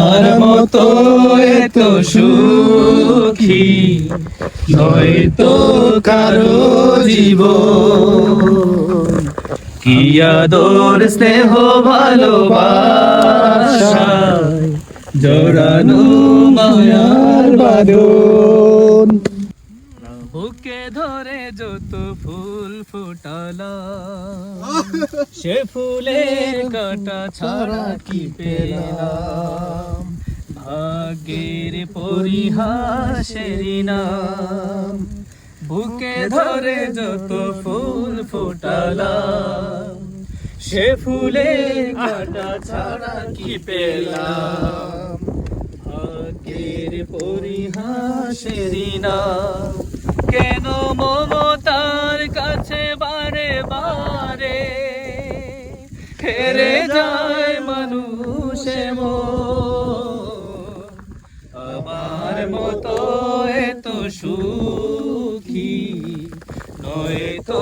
আর মতো এত সুখী। নয় তো কারও জীব কি আদর, স্নেহ, ভালোবাসা। জড়ানো মায়ার বাদন। বুকে ধরে যত ফুল ফুটালা, সে ফুলের কাটা ছাড়া কি পেলাম? ভাগ্যের পরিহাসের নাম। বুকে ধরে যত ফুল ফুটালাম সে ফুলে কাটা ছাড়া কি পেলাম? পরিহাসের নাম কেন মমতার কাছে বারে বারে হেরে যায় মানুষে মন। আমার মতো এত সুখী নয় তো